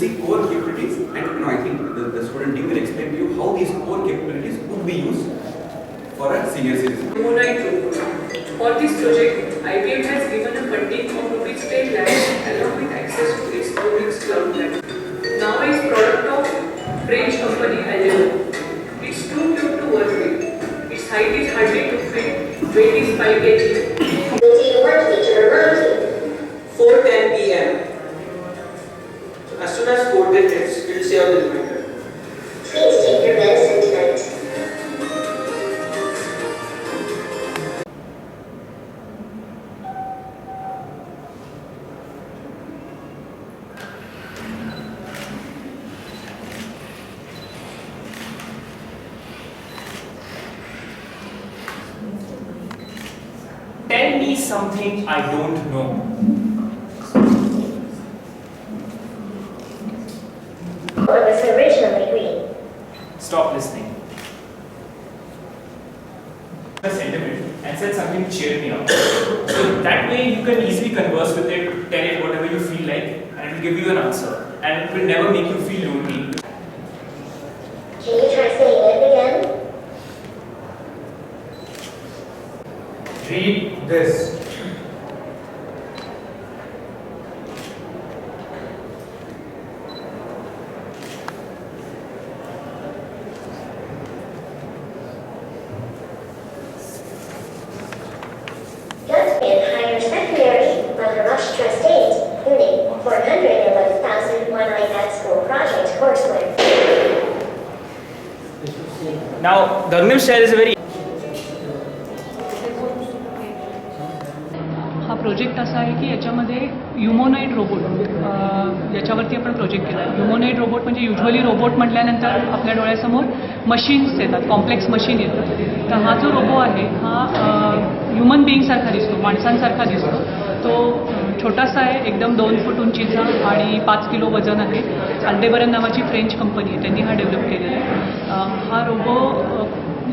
See core capabilities and know, I think the, the student team will explain to you how these core capabilities could be used for a senior citizen. For this project, IBM has given a funding of rupees 10 lakhs along with access to its Google cloud platform. Now it's product of French company Allianz. It's too cute to work with. Its height is hardly to feet, weight is 5 kg. will the. Please take your medicine tonight. Tell me something I don't know. A sentiment and said something to cheer me up. So that way you can easily converse with it, tell it whatever you feel like, and it will give you an answer. And it will never make you feel lonely. Can you try saying it again? Read this. Now, Dharmil style is a very हा project असा आहे की याच्यामध्ये युमोनाईट robot याच्यावरती आपण project केला आहे. Humanoid robot म्हणजे युजली रोबोट म्हटल्यानंतर आपल्या डोळ्यासमोर मशीन्स येतात कॉम्प्लेक्स मशीन येतात. तर हा जो रोबो आहे हा ह्युमन बिईंगसारखा दिसतो माणसांसारखा दिसतो. तो छोटासा आहे एकदम दोन फूट उंचीचा आणि पाच किलो वजन आहे. अल्डेबरन नावाची फ्रेंच कंपनी आहे त्यांनी हा डेव्हलप केलेला आहे. हा रोबो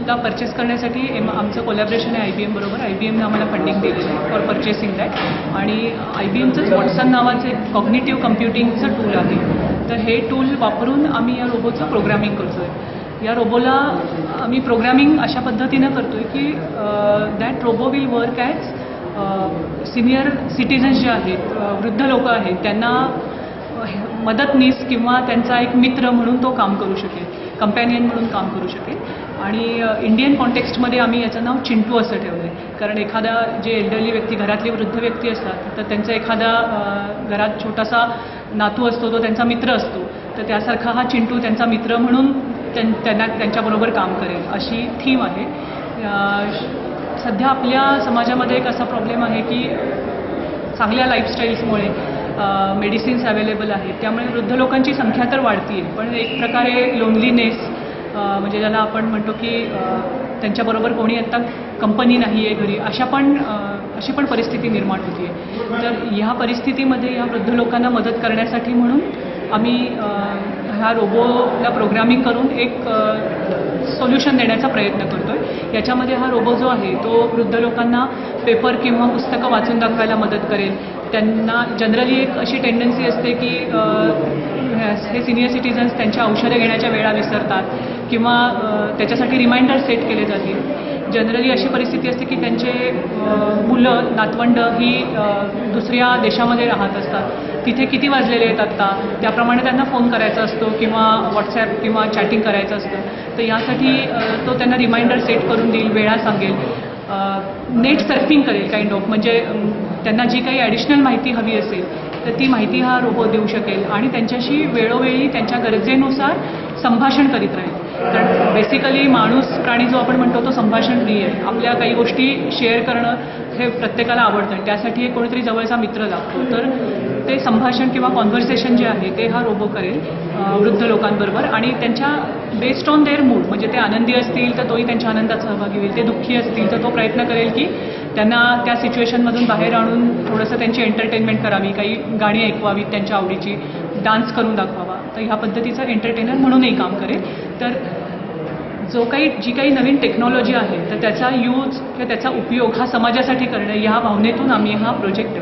ला परचेस करण्यासाठी एम आमचं कोलॅबरेशन आहे आय बी एमबरोबर आय बी एमनं आम्हाला फंडिंग दिलेलं आहे फॉर परचेसिंग दॅट आणि आय बी एमचंच वॉट्सन नावाचं एक कॉग्नेटिव्ह कम्प्युटिंगचं टूल आहे. तर हे टूल वापरून आम्ही या रोबोचं प्रोग्रामिंग करतो आहे या रोबोला आम्ही प्रोग्रामिंग अशा पद्धतीनं करतो आहे की that robo will work as senior citizens जे आहेत वृद्ध लोक आहेत त्यांना मदतनीस किंवा त्यांचा एक मित्र म्हणून तो काम करू शकेल कंपॅनियन म्हणून काम करू शकेल. आणि इंडियन कॉन्टेक्स्टमध्ये आम्ही याचं नाव चिंटू असं ठेवलं आहे कारण एखादा जे एल्डरली व्यक्ती घरातली वृद्ध व्यक्ती असतात तर त्यांचा एखादा घरात छोटासा नातू असतो तो त्यांचा मित्र असतो. तर त्यासारखा हा चिंटू त्यांचा मित्र म्हणून त्यां त्यांना त्यांच्याबरोबर काम करेल अशी थीम आहे. सध्या आपल्या समाजामध्ये एक असा प्रॉब्लेम आहे की चांगल्या लाईफस्टाईल्समुळे मेडिसिन्स अवेलेबल आहेत. त्यामुळे वृद्ध लोकांची संख्या तर वाढती आहे पण एक प्रकारे लोनलीनेस म्हणजे ज्याला आपण म्हणतो की त्यांच्याबरोबर कोणी आत्ता कंपनी नाही आहे घरी अशा पण अशी पण परिस्थिती निर्माण होती आहे तर ह्या परिस्थितीमध्ये ह्या वृद्ध लोकांना मदत करण्यासाठी म्हणून आम्ही हा ह्या रोबोला प्रोग्रामिंग करून एक सोल्युशन देण्याचा प्रयत्न करतो आहे याच्यामध्ये हा रोबो जो आहे तो वृद्ध लोकांना पेपर किंवा पुस्तकं वाचून दाखवायला मदत करेल. त्यांना जनरली एक अशी टेंडन्सी असते की हे सिनियर सिटीजन्स त्यांच्या औषधं घेण्याच्या वेळा विसरतात. किंवा त्याच्यासाठी रिमाइंडर सेट केले जातील. जनरली अशी परिस्थिती असते की त्यांचे मुलं नातवंड ही दुसऱ्या देशामध्ये राहत असतात. तिथे किती वाजलेले आहेत आत्ता? त्याप्रमाणे त्यांना फोन करायचा असतो किंवा व्हॉट्सॲप किंवा चॅटिंग करायचं असतं. तर यासाठी तो त्यांना रिमाइंडर सेट करून देईल वेळा सांगेल. नेट सर्फिंग करेल काइंड ऑफ म्हणजे त्यांना जी काही ॲडिशनल माहिती हवी असेल तर ती माहिती हा रोबो देऊ शकेल. आणि त्यांच्याशी वेळोवेळी त्यांच्या गरजेनुसार संभाषण करीत राहील. कारण बेसिकली माणूस प्राणी जो आपण म्हणतो तो संभाषण नाही आहे. आपल्या काही गोष्टी शेअर करणं हे प्रत्येकाला आवडतं. आणि त्यासाठी एक कोणीतरी जवळचा मित्र लागतो. तर ते संभाषण किंवा कॉन्व्हर्सेशन जे आहे ते हा रोबो करेल वृद्ध लोकांबरोबर. आणि त्यांच्या बेस्ड ऑन देअर मूड म्हणजे ते आनंदी असतील तर तोही त्यांच्या आनंदात सहभागी होईल. ते दुःखी असतील तर तो प्रयत्न करेल की त्यांना त्या सिच्युएशनमधून बाहेर आणून थोडंसं त्यांची एंटरटेनमेंट करावी काही गाणी ऐकवावीत त्यांच्या आवडीची डान्स करून दाखवावा. तर ह्या पद्धतीचा एंटरटेनर म्हणूनही काम करेल. तर जो काही जी काही नवीन टेक्नॉलॉजी आहे तर त्याचा यूज किंवा त्याचा उपयोग हा समाजासाठी करणं या भावनेतून आम्ही हा प्रोजेक्ट